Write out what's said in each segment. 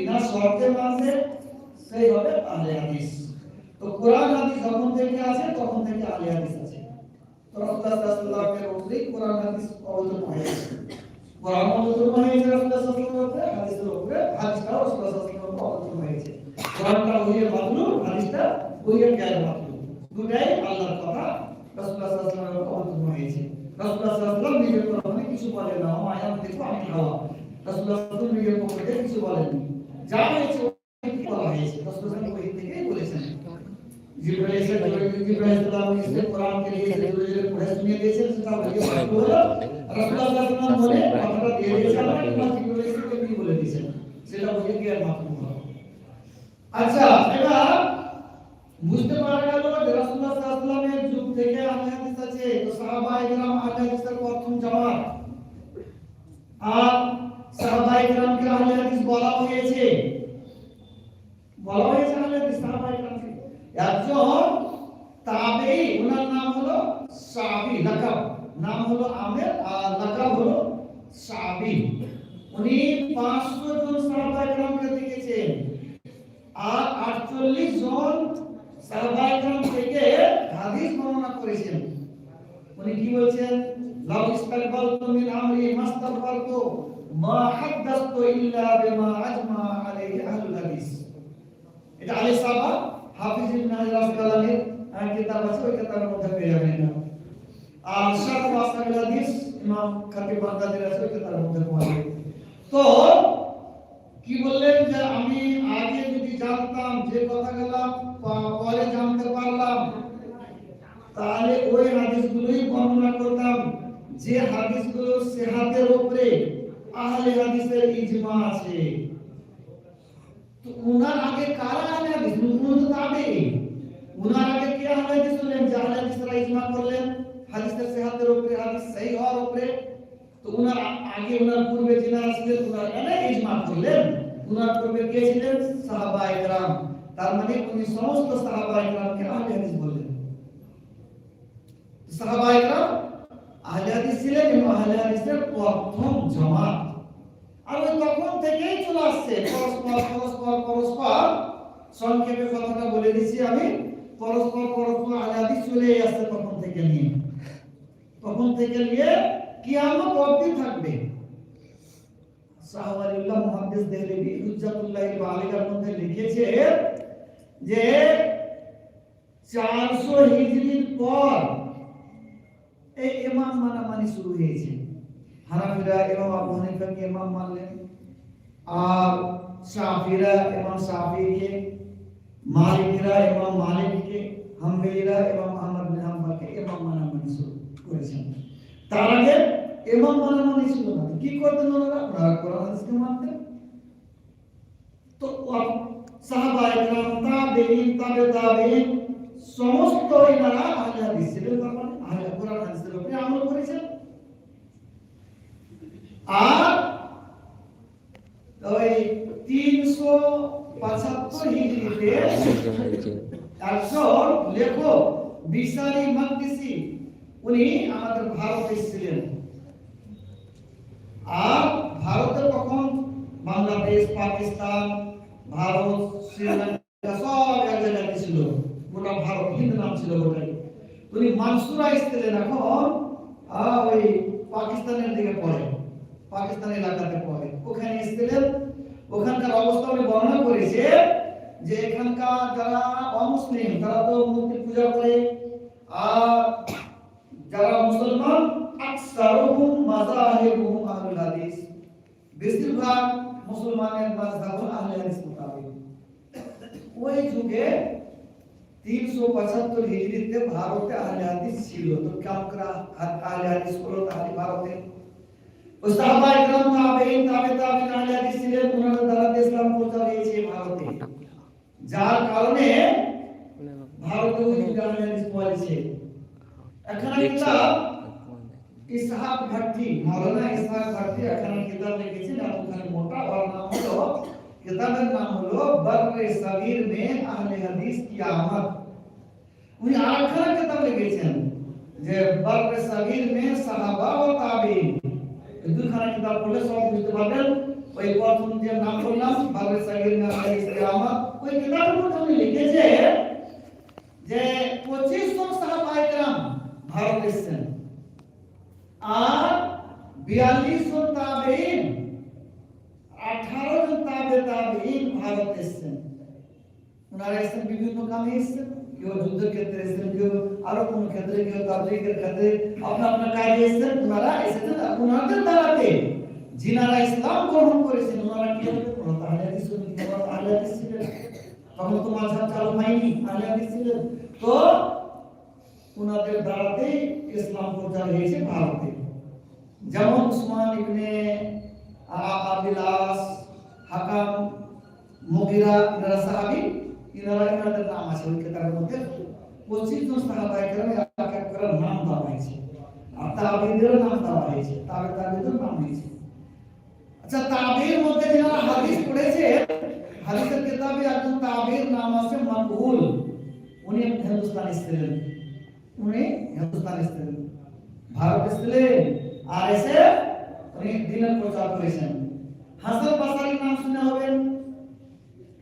বিনা শর্তে মানবে সেই হবে আহলে হাদিস। তো কোরআন হাদিস যখন থেকে আছে, তখন থেকে আহলে হাদিস আছে। নিজের কোরআনে কিছু বলেন না ওয়াসাল্লাম নিজের পক্ষে কিছু বলেননি যা হয়েছে বলা হয়েছে রাসূল ওই থেকেই বলেছেন জিব্রাইল এসে বললেন জিব্রাইল সালাম ইসে কোরআনকে নিয়ে জিব্রাইল পড়ে শুনিয়ে দিয়েছেন সেটা ওই বাক্য হলো রাসূল সাল্লাল্লাহু বলে কথাটা দিয়ে দিয়েছেন আপনারা জিব্রাইল এসে কি বলে দিয়েছেন সেটা ওই কি আর মাফ হলো আচ্ছা এবার বুঝতে পারা গেল যে রাসূল সাল্লাল্লাহু যুগ থেকে আহলে হাদিস আছে তো সাহাবা ইকরাম আহলে হাদিসের প্রথম জামাত আর সাহাবাই کرامকে আহলে হাদিস বলা হয়েছে? বলা হয়েছে আহলে হাদিস সাহাবাই کرامকে একজন তাবেঈ ওনার নাম হলো সাহাবী লাকাব। নাম হলো আমের আর লাকাব হলো সাহাবী উনি 500 জন সাহাবাই کرامকে দেখেছেন। আর 48 জন সাহাবাই کرام থেকে হাদিস বর্ণনা করেছেন। উনি কি বলছেন? লাউ ইসতাকবালতু মিন আমরি মাস্তাগফারতু মা হাদাসতু ইল্লা বিমা আজমা আলাইহি আহলুল হাদিস। এটা আলী সাহাবা হাফিজ ইবনে হাজার আসকালানির কিতাব আছে, ওই কিতাবের মধ্যে পেয়ে যাবেন। এটা আর শাহ ওয়াসাবিল হাদিস, ইমাম খাতিব বাগদাদির আছে, ওই কিতাবের মধ্যে পাওয়া যাবে তো কি বললেন যে আমি আগে যদি জানতাম যে কথাগুলো পরে জানতে পারলাম, তাহলে ওই হাদিসগুলোই বর্ণনা করতাম যে হাদিসগুলো সেহাতের উপরে আহলে হাদিসের ইজমা আছে। তো উনার আগে কারা আহলে হাদিস? উনি তো তাবে। উনার আগে কে আহলে হাদিস হলেন যে আহলে হাদিসরা ইজমা করলেন। হাদিসের সেহাতের উপরে, হাদিস সহি হওয়ার উপরে। তো উনার আগে, উনার পূর্বে যিনি ছিলেন উনার এনে ইজমা করলেন। উনার পূর্বে কে ছিলেন? সাহাবা ইকরাম তার মানে উনি সমস্ত সাহাবা ইকরামকে আহলে হাদিস বললেন। সাহাবা ইকরাম আহলে ছিলেন এবং আহলে প্রথম জামাত। আর তখন থেকেই চলে আসছে। পরস্পর পরস্পর পরস্পর। সংক্ষেপে কথাটা বলে দিছি আমি। পরস্পর পরস্পর আহলে হাদিস চলে আসছে তখন থেকে নিয়ে। তখন থেকে নিয়ে কি কিয়ামত অবধি থাকবে। সাহাবালিল্লাহ মুহাদ্দিস দেহলেভি হুজ্জাতুল্লাহ আলিকার মধ্যে লিখেছে যে 400 হিজরির পর এই ইমাম মানামানি শুরু হয়েছে। হানাফিরা ইমাম আবু হানিফাকে ইমাম মানলেন। আর শাফিরা ইমাম শাফিকে, মালিকরা ইমাম মালিককে, হাম্বলিরা ইমাম আহমদ বিন হাম্বলকে ইমাম মানামানি শুরু করেছেন। তার আগে ইমাম মানামানি ছিল না। কি করতেন ওনারা? ওনারা কোরআন হাদিসকে মানতেন। তো সাহাবা ইকরাম তাবেঈন তাবে তাবেঈন সমস্ত এনারা আহলে হাদিস ছিলেন হাদিসের উপরে আর ভারত তখন বাংলাদেশ, পাকিস্তান, ভারত, শ্রীলঙ্কা, সব এক জায়গায় ছিল। গোটা ভারত হিন্দু নাম ছিল গোটাই। উনি মানসুরা এসেছিলেন এখন ওই পাকিস্তানের দিকে পড়ে, পাকিস্তান এলাকাতে পড়ে। ওখানে এসেছিলেন ওখানকার অবস্থা উনি বর্ণনা করেছে যে এখানকার যারা অমুসলিম, তারা তো মূর্তি পূজা করে। আর যারা মুসলমান, আকসারুহুম মাযাহিবুহুম আহলুল হাদিস। বেশিরভাগ মুসলমানের আহলে হাদিস মোতাবেক। ওই যুগে 375 হিজরিতে ভারতে আহলে হাদিস ছিল তো কেমন করে আহলে হাদিস হলো তাহলে ভারতে ওই সাহাবা ইকরাম তাবেঈন তাবে তাবেঈন আহলে হাদিস ছিলেন ওনারা দ্বারা ইসলাম প্রচার হয়েছে ভারতে যার কারণে ভারতে ওই যুগে আহলে হাদিস পড়েছে এখানে কিতাব ইসহাক ভট্টি মাওলানা ইসহাক ভট্টি এখানে কিতাব লিখেছেন আর ওখানে মোটা ওর নাম হলো কিতাবের নাম হলো বর্রে সগীর মে আহলে হাদিস কি আমদ উনি আরেকখানা কিতাব লিখেছেন যে বর্রে সগীর মে সাহাবা ও তাবিঈন এই দুখানা কিতাব পড়লে সব বুঝতে পারবেন ওই প্রথম যে নাম বললাম বাবরে সাগির না ইসলামা ওই কিতাবের মধ্যে উনি লিখেছে যে পঁচিশ জন সাহাবায়ে কেরাম ভারত এসেছেন আর বিয়াল্লিশ জন তাবেইন আঠারো জন ভারত এসেছেন ওনারা এসেছেন বিভিন্ন কামে এসেছেন। কেউ যুদ্ধের ক্ষেত্রে এসেছেন, কেউ আরও কোন ক্ষেত্রে, কেউ তাবলিগের ক্ষেত্রে আপনার আপনার কাজে এসেছেন, ওনারা এসেছেন। ওনাদের দ্বারাতে যিনারা ইসলাম গ্রহণ করেছেন, ওনারা কি হবে? ওনারা তাহলে তখন তো মাঝহাব চালু হয়নি, আহলে ছিলেন। তো ওনাদের দ্বারাতে ইসলাম প্রচার হয়েছে ভারতে। যেমন উসমান ইবনে আ- আবিলাস হাকাম মুগিরা, ইনারা সাহাবি, ইনারা ইনাদের নাম আছে ওই কেতাবের মধ্যে। পঁচিশ জন সাহাবাই কেরাম এক এক করে নাম দেওয়া হয়েছে। আর তাবিদের নাম দেওয়া হয়েছে তাবে তাবিদের নাম হয়েছে। আচ্ছা তাবির মধ্যে যারা হাদিস পড়েছে, হাদিসের কিতাবে একজন তাবির নাম আছে মাকবুল। উনি হিন্দুস্তানি ছিলেন উনি হিন্দুস্তানি ছিলেন ভারত ছিলেন আর এসে উনি দিনের প্রচার করেছেন। হাসান বাসারির নাম শুনে হবেন।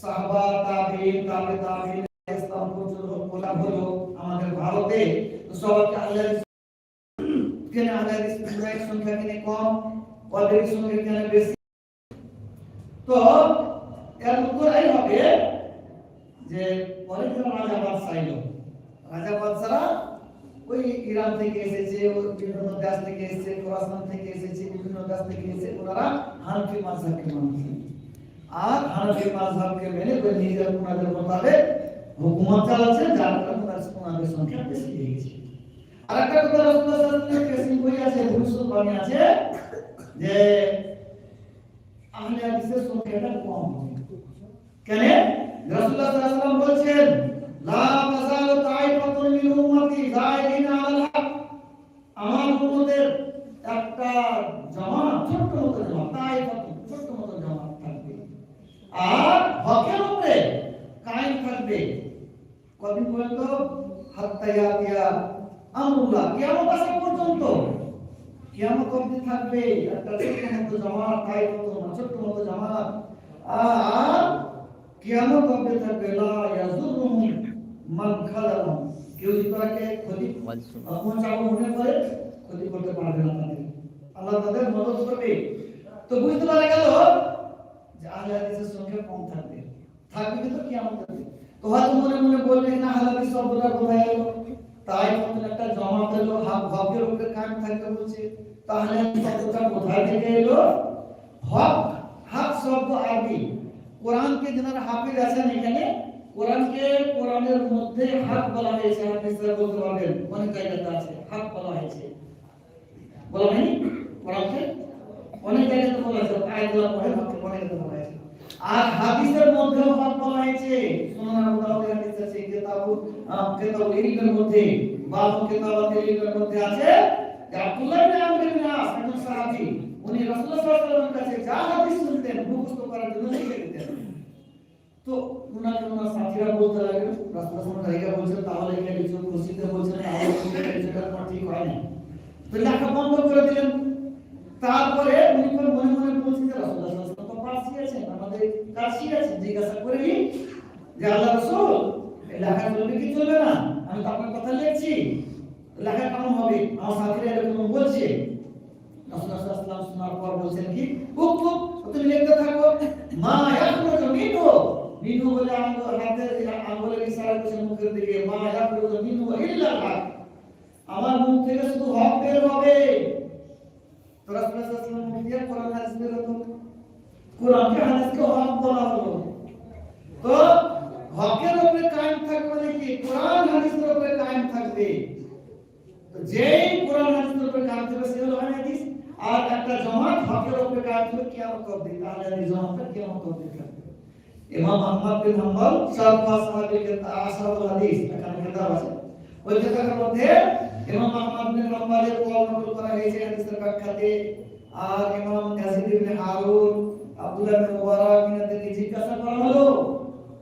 সাহাবা তাবিঈন তাবে তাবিঈন ইসলাম প্রচার করা হলো আমাদের ভারতে। সবাইকে আল্লাহ কেন আল্লাহ ইসলামের সংখ্যা কেন কম? ওদের সঙ্গে কেন বেশি? তো এর উত্তর এই হবে যে যখন রাজা বাদশাহ রাজা বাদশারা ওই ইরান থেকে এসেছে বিভিন্ন দেশ থেকে এসেছে, খোরাসান থেকে এসেছে, বিভিন্ন দেশ থেকে এসেছে, ওনারা হানফি মাযহাবকে মানছেন আর হানফি মাযহাবকে মেনে ওই নিজের ওনাদের মোতাবেক হুকুমত চালাচ্ছে যার কারণে ওনাদের সংখ্যা বেশি হয়ে গেছে। আর একটা কথা রাসূলুল্লাহ সাল্লাল্লাহু আলাইহি ওয়াসাল্লাম বই আছে ভবিষ্যৎ বাণী আছে যে আহলে হাদিসের সংখ্যাটা কম কেন? রাসূলুল্লাহ সাল্লাল্লাহু আলাইহি ওয়াসাল্লাম বলছেন, লা তাজালু তাইফাতুন মিন উম্মতি যায়িদিনা আলাল হক। আমার উম্মতের একটা জামাত ছোট্ট মতো জামাত তাইফাতুন ছোট্ট মতো জামাত থাকবে আর হকের উপরে কায়েম থাকবে কদিন পর্যন্ত? হাত্তা ইয়াতিয়া আমরুল্লাহ, কিয়ামত আসা পর্যন্ত। কিয়ামত অবধি থাকবে? একটা ছোট্ট মতো জামাত তাইফাতুন ছোট্ট মতো জামাত। আর কিয়ামত অবধি থাকবে? লা ইয়াজুরুহুম মান খালাহুম কেউ যদি তাকে ক্ষতি পৌঁছাবো মনে করে, ক্ষতি করতে পারবে না তাদের আল্লাহ তাদের মদত করবে। তো বুঝতে পারা গেল যে আহলে হাদিসের সংখ্যা কম থাকবে। থাকবে কিন্তু কিয়ামত থাকবে। তো হয়তো মনে মনে বললেন, না হাদিস শব্দটা কোথায় তাই মতন একটা এলো হক হকের উপরে কায়েম থাকতে বলছে। তাহলে শব্দটা কোথায় থেকে এলো? হক হক শব্দ আরবি। কোরআনকে যারা হাফিজ আছেন এখানে, কোরআনকে কোরআনের মধ্যে হক বলা হয়েছে। হাফিজরা বলতে পারবেন, অনেক জায়গাতে আছে হক বলা হয়েছে। বলা হয়নি? কোরআনকে? অনেক জায়গাতে বলা হয়েছে আয়াতগুলো পড়ে হককে অনেক জায়গাতে বলা আর হাদিসের মধ্যেও হক বলা হয়েছে সুনান আবু হাদিস আছে কিতাবু কিতাবুল ইলমের মধ্যে বাবু কিতাবাতুল ইলমের মধ্যে আছে যে আব্দুল্লাহ ইবনে আমর ইবনে আস একজন সাহাবী, উনি রাসূলুল্লাহ সাল্লাল্লাহু আলাইহি ওয়াসাল্লামের কাছে যা হাদিস শুনতেন, মুখস্থ করার জন্য লিখে দিতেন। তো উনাকে ওনার সাথীরা বলতে লাগল রাস্তা সময় জায়গা বলছেন, তাহলে এখানে কিছু মসজিদে বলছেন তাহলে তোমার ঠিক হয় না তো লেখা বন্ধ করে দিলেন। তারপরে উনি মনে মনে বলছেন রাসূলুল্লাহ পারসি আছেন আমাদের কাশি আছে, জিজ্ঞাসা করিনি যে আল্লাহ রাসূল লেখা চলবে কি চলবে না? আমি তো আপনার কথা লিখছি লেখা কেমন হবে? আমার সাথীরা এরকম বলছে। রাসূলুল্লাহ শোনার পর বলছেন কি তুমি লিখতে থাকো। মা ইয়াখরুজু মিনহু। মিনহু বলে আঙ্গুল হাতের আঙ্গুলের করছে মুখের দিকে। মা ইয়াখরুজু মিনহু আমার মুখ থেকে শুধু হক বের হবে। তো রাসূলুল্লাহ সাল্লাল্লাহু আলাইহি কোরআনকে, হাদিসকে হক বলা হলো। তো হকের উপরে কায়েম থাকবে মানে কি? কোরআন হাদিসের উপরে কায়েম থাকবে। যেই কোরআন হাদিসের উপরে কায়েম থাকবে, সে হলো হাদিস। আর একটা জমাত হকের উপরে কাজ করে কিয়ামত অবধি তাহলে এই জমাতটা কিয়ামত থাকবে। ইমাম আহমদ বিন হাম্বল সালফা সাহাবীকে আসহাবুল হাদিস এখানে কিতাব আছে। ওই কিতাবের মধ্যে ইমাম আহমদ বিন হাম্বলের কওল নকল করা হয়েছে হাদিসের ব্যাখ্যাতে। আর ইমাম Yazid ibn Harun Abdullah bin Mubarak ইনাদেরকে জিজ্ঞাসা করা হলো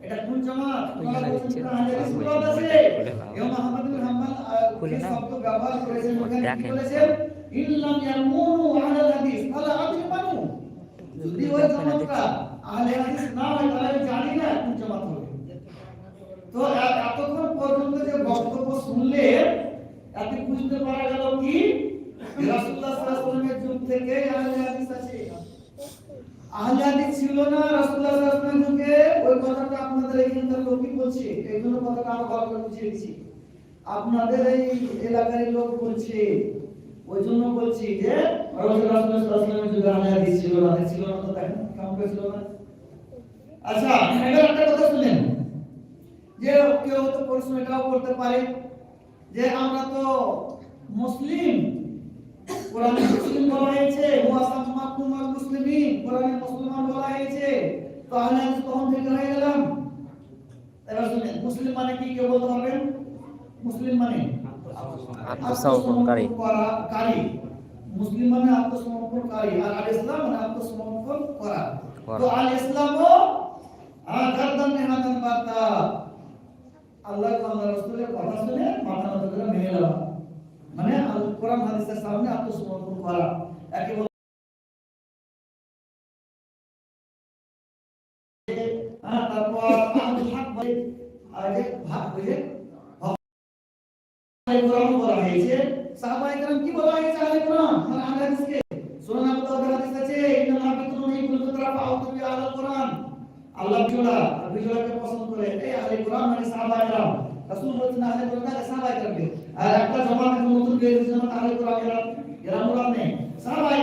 এটা কোন জামাত? তোমরা বলছেন তাহলে সুরাত আছে। ইমাম আহমদ বিন হাম্বল খুলে শব্দ ব্যবহার করেছেন ওখানে কি বলেছেন? ইল্লাম ইয়ামুনু আলা হাদিস তাহলে আপনি যদি ওই জামাতটা আহলে হাদিস না হয় তাহলে জানি না কোন জামাত হবে। তো এতক্ষণ পর্যন্ত যে বক্তব্য শুনলে এতে বুঝতে পারা গেল কি? রাসূলুল্লাহ সাল্লাল্লাহু আলাইহি ওয়াসাল্লামের যুগ থেকে আহলে হাদিস আছে। আহলে হাদিস ছিল না রাসূলুল্লাহ সাল্লাল্লাহু ওই কথাটা আপনাদের এখানকার লোকই বলছে কথাটা আরও ভালো করে আপনাদের এই এলাকার লোক বলছে, ওই জন্য বলছি যে রাসূলুল্লাহ সাল্লাল্লাহু আলাইহি ছিল না ছিল না তো ছিল না আচ্ছা এবার একটা কথা শুনেন। যে কেউ তো প্রশ্ন এটাও করতে পারে যে, আমরা তো মুসলিম। কোরআনে মুসলিম বলা হয়েছে আল মুসলিমিন কোরআনে মুসলমান বলা হয়েছে। তো আহলে হাদিস কখন থেকে হয়ে গেলাম। এবার মুসলিম মানে কি কেউ বলতে পারবেন? মুসলিম মানে আত্মসমর্পণকারী। মুসলিম মানে আত্মসমর্পণকারী। আর আল ইসলাম মানে আত্মসমর্পণ করা। তো আল ইসলাম গার্দান নেহাদান বার্তা। আল্লাহ আল্লাহ রাসূলের কথা শুনে মাথা নত করে মেনে নেওয়া। মানে আল কোরআন হাদিসের সামনে আত্মসমর্পণ করা। একে যে কোরআন বলা হয়েছে? কি কোরআন মানে কোরআন। কোরআন সাহাবায়ে কোরআন সাহাবায়ে কেরামকে। আর একটা জামাত এখন নতুন বের হয়েছে আহলে কোরআন এরা এরা মুরাদ নেই। সাহাবায়ে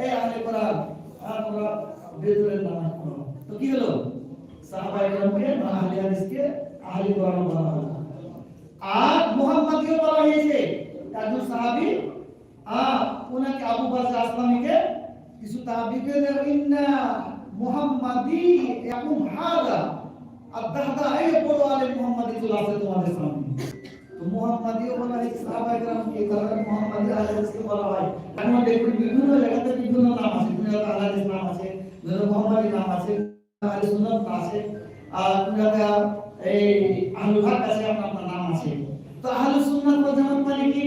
এই আহলে কোরআন, আর তোমরা তো কি হলো? আহলে আহলে আর মুহাম্মাদকে বলা হয়েছে একজন সাহাবী আ ওনাকে তোমাদের সামনে। তো মুহাম্মাদিও বলা হয়েছে, সাহাবায়ে কেরামকে এই কারণে মুহাম্মাদি আলাইহিসকে বলা হয়। বিভিন্ন জায়গাতে বিভিন্ন নাম আছে, দুনিয়াতে নাম আছে মুহাম্মাদি নাম আছে। আহলে সুন্নাত আছে। আর দুনিয়াতে এই আহলুল হক আছে আপনার নাম আছে। তো আহলুস সুন্নাত ওয়াল জামাত মানে কি?